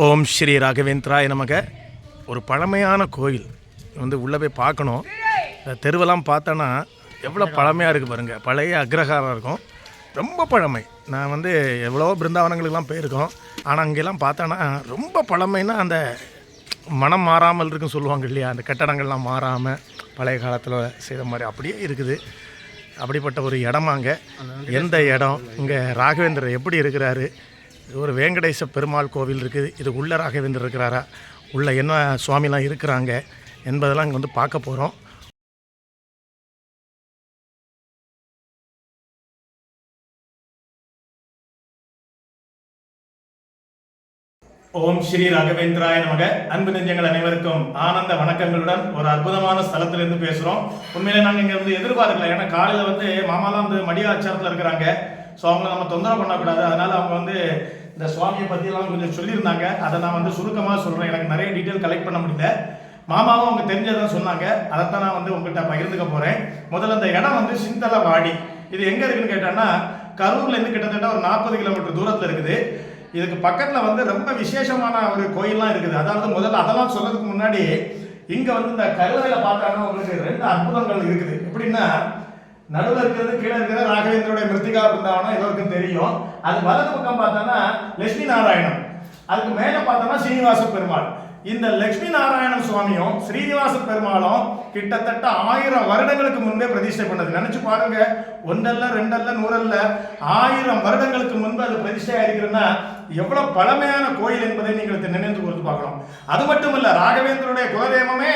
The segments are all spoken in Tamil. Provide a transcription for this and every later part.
ஓம் ஸ்ரீ ராகவேந்திராய நமக. ஒரு பழமையான கோயில். வந்து உள்ளே போய் பார்க்கணும். இந்த தெருவெல்லாம் பார்த்தோன்னா எவ்வளோ பழமையாக இருக்குது பாருங்கள் பழைய அக்ரஹாரம் இருக்கும். ரொம்ப பழமை. நான் வந்து எவ்வளோ பிருந்தாவனங்களுக்கெல்லாம் போயிருக்கோம். ஆனால் அங்கெல்லாம் பார்த்தோன்னா ரொம்ப பழமைன்னா அந்த மனம் மாறாமல் இருக்குன்னு சொல்லுவாங்க இல்லையா? அந்த கட்டடங்கள்லாம் மாறாமல் பழைய காலத்தில் செய்த மாதிரி அப்படியே இருக்குது. அப்படிப்பட்ட ஒரு இடமாங்க எந்த இடம்? இங்கே ராகவேந்திரர் எப்படி இருக்கிறாரு? ஒரு வேங்கடேச பெருமாள் கோவில் இருக்குது. இது உள்ள ராகவேந்தர் இருக்கிறாரா? உள்ள என்ன சுவாமிலாம் இருக்கிறாங்க என்பதெல்லாம் இங்கே வந்து பார்க்க போகிறோம் ஓம் ஸ்ரீ ராகவேந்திராய நமக. அன்பு நெஞ்சங்கள் அனைவருக்கும் ஆனந்த வணக்கங்களுடன் ஒரு அற்புதமான ஸ்தலத்திலிருந்து பேசுகிறோம் உண்மையிலே நாங்கள் இங்கே வந்து எதிர்பார்க்கல. ஏன்னா காலையில் வந்து மாமாலாம் வந்து மடியாச்சாரத்தில் இருக்கிறாங்க. ஸோ அவங்கள நம்ம தொந்தரவு பண்ணக்கூடாது. அதனால அவங்க வந்து இந்த சுவாமியை பற்றியெல்லாம் கொஞ்சம் சொல்லியிருந்தாங்க. அதை நான் வந்து சுருக்கமாக சொல்கிறேன் எனக்கு நிறைய டீட்டெயில் கலெக்ட் பண்ண முடியல. மாமாவும் அவங்க தெரிஞ்சதான் சொன்னாங்க. அதைத்தான் நான் வந்து உங்கள்கிட்ட பகிர்ந்துக்க போகிறேன் முதல்ல அந்த இடம் வந்து சிந்தலவாடி. இது எங்கே இருக்குன்னு கேட்டோன்னா கரூர்லேருந்து கிட்டத்தட்ட ஒரு நாற்பது கிலோமீட்டர் தூரத்தில் இருக்குது. இதுக்கு பக்கத்தில் வந்து ரொம்ப விசேஷமான ஒரு கோயிலாம் இருக்குது. அதாவது முதல்ல அதெல்லாம் சொல்கிறதுக்கு முன்னாடி இங்கே வந்து இந்த கருவறையில் பார்த்தாங்கன்னா உங்களுக்கு ரெண்டு அற்புதங்கள் இருக்குது. எப்படின்னா நடுவில் இருக்கிறது கீழே இருக்கிறது ராகவேந்திரோட மிருத்திகா பிருந்தாவனம் எல்லோருக்கும் தெரியும். அது வலது பக்கம் பார்த்தோன்னா லட்சுமி நாராயணம் அதுக்கு மேலே பார்த்தோன்னா சீனிவாச பெருமாள். இந்த லட்சுமி நாராயணன் சுவாமியும் ஸ்ரீனிவாச பெருமாளும் கிட்டத்தட்ட ஆயிரம் வருடங்களுக்கு முன்பே பிரதிஷ்டை பண்ணது. நினைச்சு பாருங்க ஒன்றல்ல ரெண்டல்ல நூறல்ல ஆயிரம் வருடங்களுக்கு முன்பு அது பிரதிஷ்டை ஆயிருக்குன்னா எவ்வளவு பழமையான கோயில் என்பதை நீங்கள் நினைந்து கொடுத்து பார்க்கணும். அது மட்டும் இல்ல ராகவேந்தருடைய குலதெய்வமே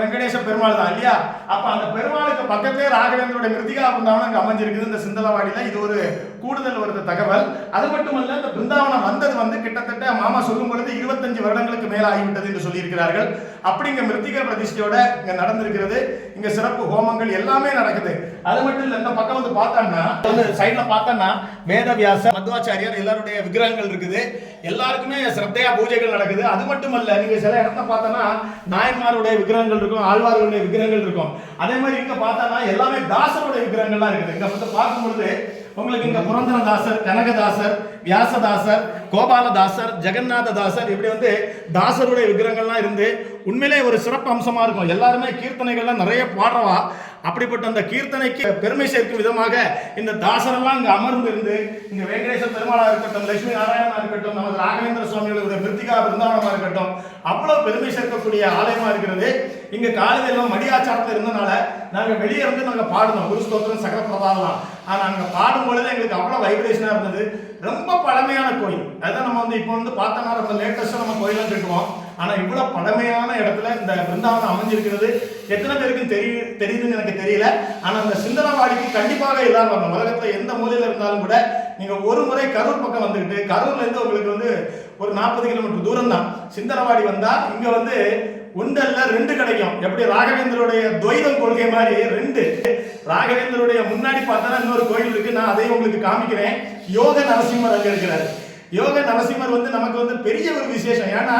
வெங்கடேச பெருமாள் தான் இல்லையா? அப்ப அந்த பெருமாளுக்கு பக்கத்திலே ராகவேந்தருடைய மிருத்திகா பிருந்தாவனம் அமைஞ்சிருக்குது. இந்த சிந்தலவாடியில இது ஒரு கூடுதல் வருது தகவல். அது மட்டுமல்ல இந்த பிருந்தாவனம் வந்தது வந்து கிட்டத்தட்ட மாமா சொல்லும் பொழுது இருபத்தஞ்சு வருடங்களுக்கு மேல ஆகிவிட்டது என்று சொல்லியிருக்கிறார்கள். அப்படிங்க மிருத்திகா பிரதிஷ்டையோட இங்க நடந்திருக்கிறது. இங்க சிறப்பு ஹோமங்கள் எல்லாமே நடக்குது. அது மட்டும் இல்ல இந்த பக்கம் வந்து பார்த்தோம்னா சைட்ல பார்த்தோம்னா வேதவியாச மத்வாச்சாரியார் எல்லாருடைய விக்கிரகங்கள் இருக்குது. எல்லாருக்குமே சிரத்தையா பூஜைகள் நடக்குது. அது மட்டும் மட்டுமல்ல நீங்க சில இடத்த பார்த்தோன்னா நாயன்மாருடைய விக்கிரகங்கள் இருக்கும் ஆழ்வார்களுடைய விக்கிரகங்கள் இருக்கும். அதே மாதிரி இங்க பார்த்தோன்னா எல்லாமே தாசருடைய விக்கிரகங்கள்லாம் இருக்குது. இங்க வந்து பார்க்கும்பொழுது உங்களுக்கு இங்க புரந்தரதாசர் கனகதாசர் வியாசதாசர் கோபாலதாசர் ஜெகநாததாசர் இப்படி வந்து தாசருடைய விக்கிரகங்கள்லாம் இருந்து உண்மையிலே ஒரு சிறப்பு அம்சமாக இருக்கும். எல்லாருமே கீர்த்தனைகள்லாம் நிறைய பாடுறவா. அப்படிப்பட்ட அந்த கீர்த்தனைக்கு பெருமை சேர்க்கும் விதமாக இந்த தாசரெல்லாம் இங்கே அமர்ந்து இருந்து இங்க வெங்கடேச பெருமாளா இருக்கட்டும் லட்சுமி நாராயணா இருக்கட்டும் நமது ராகவேந்திர சுவாமிகளுடைய மிருத்திகா பிருந்தாவனமா இருக்கட்டும் அவ்வளவு பெருமை சேர்க்கக்கூடிய ஆலயமா இருக்கிறது. இங்க காலையில எல்லாம் மடியாச்சாரத்தில் இருந்தனால நாங்க வெளியே இருந்து நாங்க பாடினோம் குரு ஸ்தோத்திரம் சகல பிரபாதம் ஆனா அங்க பாடும் பொழுது எங்களுக்கு அவ்வளவு வைப்ரேஷனா இருந்தது. ரொம்ப பழமையான கோயில். அதான் நம்ம வந்து இப்போ வந்து பார்த்தோம்னா ரொம்ப லேட்டஸ்ட்டாக நம்ம கோயிலாம் கட்டுவோம் ஆனா இவ்வளவு பழமையான இடத்துல இந்த பிருந்தாவனம் அமைஞ்சிருக்கிறது. எத்தனை பேருக்கு தெரிய தெரியுதுன்னு எனக்கு தெரியல. ஆனா அந்த சிந்தனவாடிக்கு கண்டிப்பாக எல்லாரும் வரணும். உலகத்துல எந்த மூலையில இருந்தாலும் கூட நீங்க ஒரு முறை கரூர் பக்கம் வந்துக்கிட்டு கரூர்ல இருந்து உங்களுக்கு வந்து ஒரு நாற்பது கிலோமீட்டர் தூரம் தான் சிந்தனவாடி வந்தா இங்க வந்து ஒன்றல்ல ரெண்டு கிடைக்கும். எப்படி? ராகவேந்தருடைய துவைதம் கொள்கை மாதிரி ரெண்டு. ராகவேந்தருடைய முன்னாடி பார்த்தா இன்னொரு கோயில் இருக்கு. நான் அதையும் உங்களுக்கு காமிக்கிறேன். யோக நரசிம்மர் அங்க இருக்கிறார். யோக நரசிம்மர் வந்து நமக்கு வந்து பெரிய ஒரு விசேஷம். ஏன்னா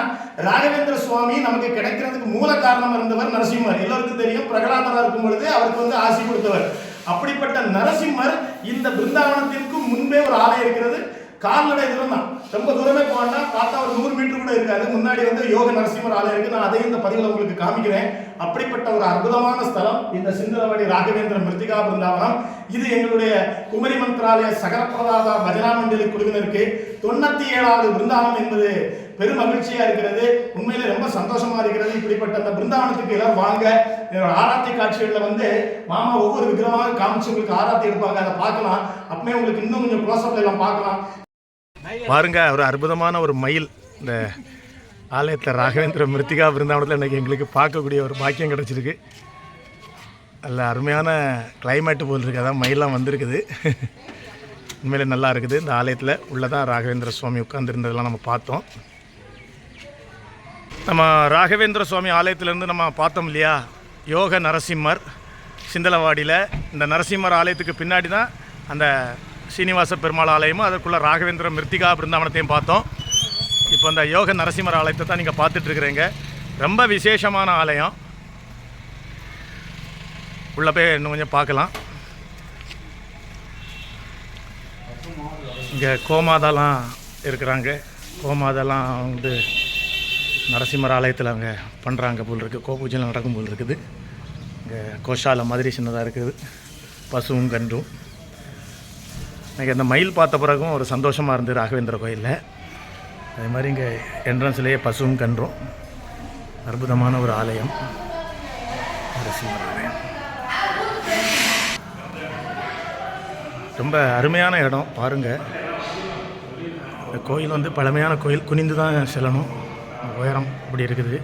ராகவேந்திர சுவாமி நமக்கு கிடைக்கிறதுக்கு மூல காரணம் இருந்தவர் நரசிம்மர். எல்லோருக்கும் தெரியும் பிரகலாதரா இருக்கும் பொழுது அவருக்கு வந்து ஆசி கொடுத்தவர். அப்படிப்பட்ட நரசிம்மர் இந்த பிருந்தாவனத்திற்கு முன்பே ஒரு ஆலயம் இருக்கிறது. கால்நடை தூரம் தான் ரொம்ப தூரமே போனா பார்த்தா ஒரு நூறு மீட்டர் கூட இருக்காது. முன்னாடி வந்து யோக நரசிம்மர் ஆலயம் இருக்கு. நான் அதையும் இந்த பதிவில் உங்களுக்கு காமிக்கிறேன். அப்படிப்பட்ட ஒரு அற்புதமான ஸ்தலம். இந்த சிந்தலவாடி ராகவேந்திர மிருத்திகா பிருந்தாவனம். இது எங்களுடைய குமரி மந்திராலய சகரப்பிரதாத பஜனா மண்டலி குழுவினருக்கு தொண்ணூத்தி ஏழாவது பிருந்தாவனம் என்பது பெரும் மகிழ்ச்சியா இருக்கிறது. உண்மையிலே ரொம்ப சந்தோஷமா இருக்கிறது. இப்படிப்பட்ட அந்த பிருந்தாவனத்துக்கு எல்லாம் வாங்க என்னோட ஆராத்தி காட்சிகள்ல வந்து மாமா ஒவ்வொரு விக்கிரமாக காமிச்சு உங்களுக்கு ஆராத்தி எடுப்பாங்க. அதை பார்க்கலாம். அப்பவே உங்களுக்கு இன்னும் கொஞ்சம் க்ளோஸ்அப்ல எல்லாம் பார்க்கலாம். பாருங்க ஒரு அற்புதமான ஒரு மயில். இந்த ஆலயத்தில் ராகவேந்திர மிருத்திகா பிருந்தாவனத்தில் இன்றைக்கி எங்களுக்கு பார்க்கக்கூடிய ஒரு பாக்கியம் கிடச்சிருக்கு. நல்ல அருமையான கிளைமேட்டு போல் இருக்குது அதான் மயிலாம் வந்திருக்குது. உண்மையிலே நல்லா இருக்குது. இந்த ஆலயத்தில் உள்ளே தான் ராகவேந்திர சுவாமி உட்கார்ந்துருந்ததெல்லாம் நம்ம பார்த்தோம். நம்ம ராகவேந்திர சுவாமி ஆலயத்திலேருந்து நம்ம பார்த்தோம் இல்லையா? யோக நரசிம்மர் சிந்தலவாடியில். இந்த நரசிம்மர் ஆலயத்துக்கு பின்னாடி தான் அந்த சீனிவாச பெருமாள் ஆலயமும் அதுக்குள்ளே ராகவேந்திர மிருத்திகா பிருந்தாவனத்தையும் பார்த்தோம். இப்போ இந்த யோக நரசிம்மர் ஆலயத்தை தான் நீங்கள் பார்த்துட்ருக்குறீங்க. ரொம்ப விசேஷமான ஆலயம். உள்ளே போய் இன்னும் கொஞ்சம் பார்க்கலாம். இங்கே கோமாதாலாம் இருக்கிறாங்க. கோமாதெல்லாம் வந்து நரசிம்மர் ஆலயத்தில் அங்கே பண்ணுறாங்க போல் இருக்குது கோபூஜைலாம் நடக்கும் போல் இருக்குது. இங்கே கோஷாலை மாதிரி சின்னதாக இருக்குது. பசுவும் கன்றும். எனக்கு இந்த மயில் பார்த்த பிறகும் ஒரு சந்தோஷமாக இருந்தது ராகவேந்திர கோயிலில். அதே மாதிரி இங்கே என்ட்ரன்ஸ்லேயே பசுவும் கன்றும். அற்புதமான ஒரு ஆலயம். ஆலயம். ரொம்ப அருமையான இடம் பாருங்கள் இந்த கோயில் வந்து பழமையான கோயில் குனிந்து தான் செல்லணும். உயரம் இப்படி இருக்குது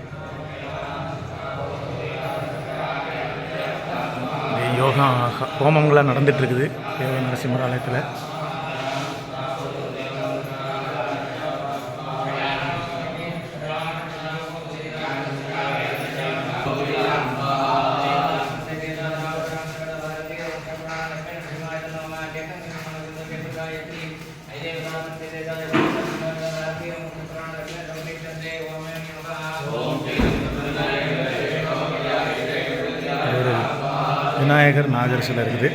இங்க யோகா ஹ- ஹோமங்கள்லாம் நடந்துட்டு இருக்குது யோக நரசிம்மர் ஆலயத்தில். விநாயகர் நாகர் சிலை இருக்குது.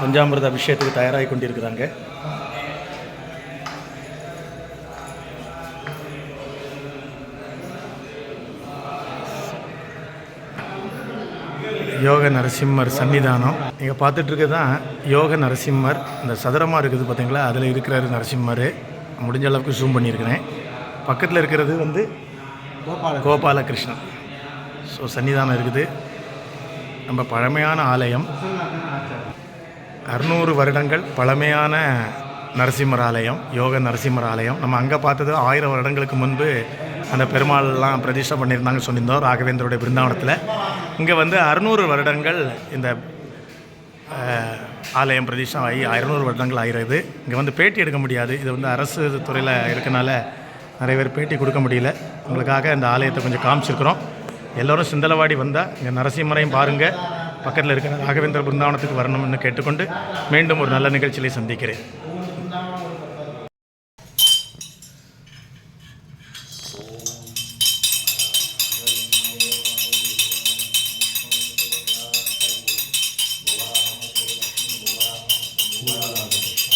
பஞ்சாமிரத அபிஷேகத்துக்கு தயாராகி கொண்டிருக்கிறாங்க. யோக நரசிம்மர் சன்னிதானம். நீங்கள் பார்த்துட்டு இருக்கிறது தான் யோக நரசிம்மர். இந்த சதுரமாக இருக்குது பார்த்தீங்களா அதில் இருக்கிறாரு நரசிம்மர். முடிஞ்ச அளவுக்கு ஜூம் பண்ணியிருக்கிறேன். பக்கத்தில் இருக்கிறது வந்து கோபாலகிருஷ்ணன். ஸோ சன்னிதானம் இருக்குது. நம்ம பழமையான ஆலயம். அறுநூறு வருடங்கள் பழமையான நரசிம்மர் ஆலயம் யோக நரசிம்மர் ஆலயம். நம்ம அங்கே பார்த்தது ஆயிரம் வருடங்களுக்கு முன்பு அந்த பெருமாள்லாம் பிரதிஷ்டை பண்ணியிருந்தாங்க சொல்லியிருந்தோம் ராகவேந்தருடைய பிருந்தாவனத்தில். இங்கே வந்து அறுநூறு வருடங்கள் இந்த ஆலயம் பிரதிஷ்டம் ஆகி அறுநூறு வருடங்கள் ஆகிறது. இங்கே வந்து பேட்டி எடுக்க முடியாது. இது வந்து அரசு துறையில் இருக்கனால நிறைய பேர் பேட்டி கொடுக்க முடியல. உங்களுக்காக இந்த ஆலயத்தை கொஞ்சம் காமிச்சிருக்கிறோம். எல்லோரும் சிந்தலவாடி வந்தால் இங்கே நரசிம்மரையும் பாருங்கள் பக்கத்தில் இருக்கிற ராகவேந்திர பிருந்தாவனத்துக்கு வரணும்னு கேட்டுக்கொண்டு மீண்டும் ஒரு நல்ல நிகழ்ச்சியிலே சந்திக்கிறேன். Okay.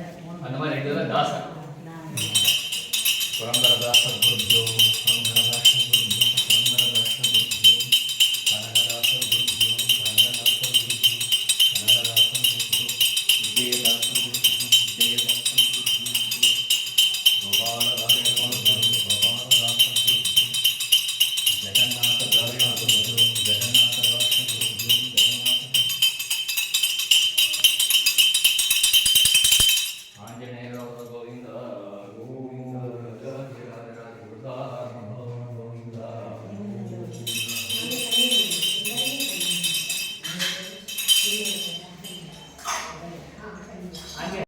அந்த மாதிரி ரெண்டு தான் தாசன் புறம்பரதாச குருஜோ புறம்பரதாச குரு.